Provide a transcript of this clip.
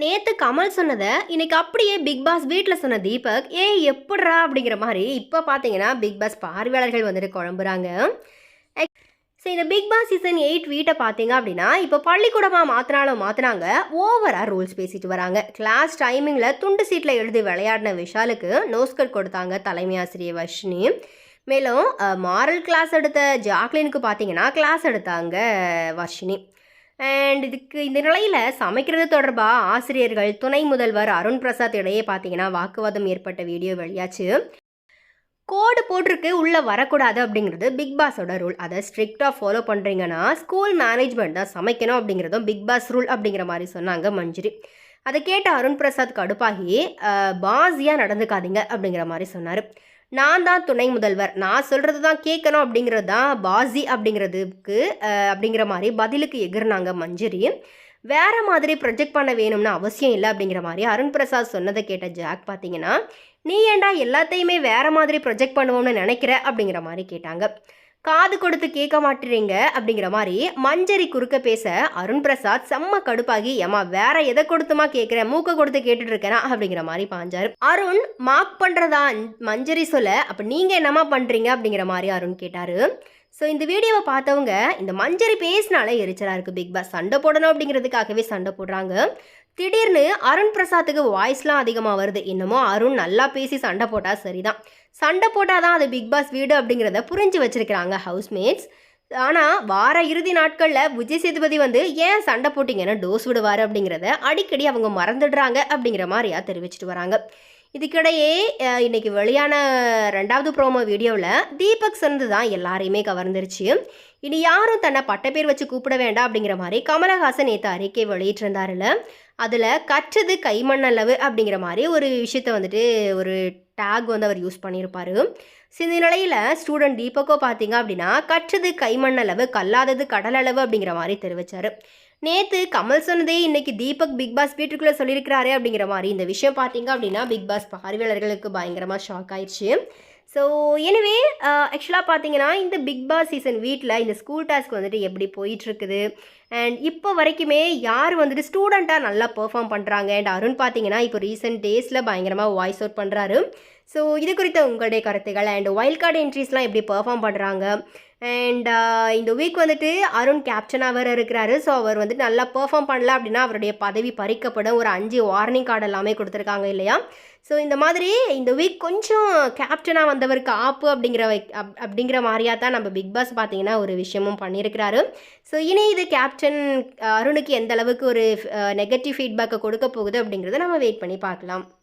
நேத்து கமல் சொன்னதை இன்னைக்கு அப்படியே பிக் பாஸ் வீட்டில் சொன்ன தீபக் ஏ எப்படிரா அப்படிங்கிற மாதிரி இப்போ பார்த்தீங்கன்னா பிக் பாஸ் பார்வையாளர்கள் வந்துட்டு குழம்புறாங்க. சரி இந்த பிக் பாஸ் சீசன் எயிட் வீட்டை பார்த்தீங்க அப்படின்னா இப்போ பள்ளிக்கூடமாக மாற்றினாலும் மாற்றினாங்க ஓவராக ரூல்ஸ் பேசிட்டு வராங்க. கிளாஸ் டைமிங்கில் துண்டு சீட்டில் எழுதி விளையாடின விஷாலுக்கு நோஸ்கட் கொடுத்தாங்க தலைமை ஆசிரியர் வர்ஷினி. மேலும் மாரல் கிளாஸ் எடுத்த ஜாக்லினுக்கு பார்த்தீங்கன்னா கிளாஸ் எடுத்தாங்க வர்ஷினி. அண்ட் இதுக்கு இந்த நிலையில் சமைக்கிறது தொடர்பாக ஆசிரியர்கள் துணை முதல்வர் அருண் பிரசாத் இடையே பார்த்தீங்கன்னா வாக்குவாதம் ஏற்பட்ட வீடியோ வெளியாச்சு. கோடு போட்டிருக்கு உள்ளே வரக்கூடாது அப்படிங்கிறது பிக் பாஸோட ரூல். அதை ஸ்ட்ரிக்டாக ஃபாலோ பண்ணுறீங்கன்னா ஸ்கூல் மேனேஜ்மெண்ட் தான் சமைக்கணும் அப்படிங்கிறதும் பிக் பாஸ் ரூல் அப்படிங்கிற மாதிரி சொன்னாங்க மஞ்சுரி. அதை கேட்ட அருண் பிரசாத் கடுப்பாகி பாஸியாக நடந்துக்காதீங்க அப்படிங்கிற மாதிரி சொன்னார். நான் தான் துணை முதல்வர். நான் சொல்கிறது தான் கேட்கணும் அப்படிங்கிறது தான் பாசி அப்படிங்கிறதுக்கு அப்படிங்கிற மாதிரி பதிலுக்கு எகிர்னாங்க மஞ்சரி. வேறு மாதிரி ப்ரொஜெக்ட் பண்ண வேணும்னு அவசியம் இல்லை அப்படிங்கிற மாதிரி அருண் பிரசாத் சொன்னதை கேட்ட ஜாக் பார்த்தீங்கன்னா நீ ஏன்டா எல்லாத்தையுமே வேறு மாதிரி ப்ரொஜெக்ட் பண்ணுவோம்னு நினைக்கிற? அப்படிங்கிற மாதிரி கேட்டாங்க. காது கொடுத்து கேட்க மாட்டேறீங்க அப்படிங்கிற மாதிரி மஞ்சரி குறுக்க பேச அருண் பிரசாத் செம்ம கடுப்பாகி ஏமா வேற எதை கொடுத்துமா கேட்குற? மூக்க கொடுத்து கேட்டுட்டு இருக்கேனா? அப்படிங்கிற மாதிரி பாஞ்சாரு. அருண் மார்க் பண்ணுறதா மஞ்சரி சொல்ல அப்போ நீங்கள் என்னம்மா பண்ணுறீங்க அப்படிங்கிற மாதிரி அருண் கேட்டார். ஸோ இந்த வீடியோவை பார்த்தவங்க இந்த மஞ்சரி பேசினாலே எரிச்சலாக இருக்குது பிக் பாஸ் சண்டை போடணும் அப்படிங்கிறதுக்காகவே சண்டை போடுறாங்க. திடீர்னு அருண் பிரசாத்துக்கு வாய்ஸ்லாம் அதிகமாக வருது. என்னமோ அருண் நல்லா பேசி சண்டை போட்டால் சரிதான். சண்டை போட்டால் தான் அது பிக் பாஸ் வீடு அப்படிங்கிறத புரிஞ்சு வச்சிருக்கிறாங்க ஹவுஸ்மேட்ஸ் ஆனால் வார இறுதி நாட்களில் விஜய் சேதுபதி வந்து ஏன் சண்டை போட்டிங்கன்னு டோஸ் விடுவார் அப்படிங்கிறத அடிக்கடி அவங்க மறந்துடுறாங்க அப்படிங்கிற மாதிரியா தெரிவிச்சிட்டு வராங்க. இதுக்கிடையே இன்றைக்கி இன்னைக்கு வெளியான ரெண்டாவது ப்ரோமோ வீடியோவில் தீபக் சந்து தான் எல்லாரையுமே கவர்ந்துருச்சு. இனி யாரும் தன்னை பட்டப்பேர் வச்சு கூப்பிட வேண்டாம் அப்படிங்கிற மாதிரி கமலஹாசன் நேற்று அறிக்கை வெளியிட்டிருந்தாருல அதில் கற்றது கைமண்ணளவு அப்படிங்கிற மாதிரி ஒரு விஷயத்த வந்துட்டு ஒரு டேக் வந்து அவர் யூஸ் பண்ணியிருப்பாரு. ஸோ இந்த நிலையில் ஸ்டூடெண்ட் தீபக்கோ பார்த்தீங்க அப்படின்னா கற்றது கைமண்ணளவு கல்லாதது கடலளவு அப்படிங்கிற மாதிரி தெரிவிச்சார். நேற்று கமல் சொன்னதே இன்னைக்கு தீபக் பிக் பாஸ் வீட்டுக்குள்ளே சொல்லியிருக்கிறாரே அப்படிங்கிற மாதிரி இந்த விஷயம் பார்த்தீங்க அப்படின்னா பிக் பாஸ் பார்வையாளர்களுக்கு பயங்கரமாக ஷாக் ஆயிடுச்சு. ஸோ எனிவே uh, ஆக்சுவலாக பார்த்தீங்கன்னா இந்த பிக் பாஸ் சீசன் வீட்டில் இந்த ஸ்கூல் டாஸ்க் வந்துட்டு எப்படி போயிட்டுருக்குது? அண்ட் இப்போ வரைக்குமே யார் வந்துட்டு ஸ்டூடெண்ட்டாக நல்லா பெர்ஃபார்ம் பண்ணுறாங்க அண்ட் அருண் பார்த்தீங்கன்னா இப்போ ரீசெண்ட் டேஸில் பயங்கரமாக வாய்ஸ் அவுட் பண்ணுறாரு ஸோ இது குறித்த உங்களுடைய கருத்துக்கள் அண்ட் வைல்ட் கார்டு என்ட்ரிஸ்லாம் எப்படி பெர்ஃபார்ம் பண்ணுறாங்க அண்ட் uh, இந்த வீக் வந்துட்டு அருண் கேப்டனாக வேறு இருக்கிறாரு. ஸோ அவர் வந்துட்டு நல்லா பெர்ஃபார்ம் பண்ணல அப்படின்னா அவருடைய பதவி பறிக்கப்படும். ஒரு அஞ்சு வார்னிங் கார்டு எல்லாமே கொடுத்துருக்காங்க இல்லையா? ஸோ இந்த மாதிரி இந்த வீக் கொஞ்சம் கேப்டனாக வந்தவருக்கு ஆப்பு அப்படிங்கிற வை- அப்- அப்படிங்கிற மாதிரியா தான் நம்ம பிக் பாஸ் பார்த்தீங்கன்னா ஒரு விஷயமும் பண்ணியிருக்கிறாரு. ஸோ இனி இது கேப்டன் அருணுக்கு எந்த அளவுக்கு ஒரு நெகட்டிவ் ஃபீட்பேக்கை கொடுக்க போகுது அப்படிங்கிறத நம்ம வெயிட் பண்ணி பார்க்கலாம்.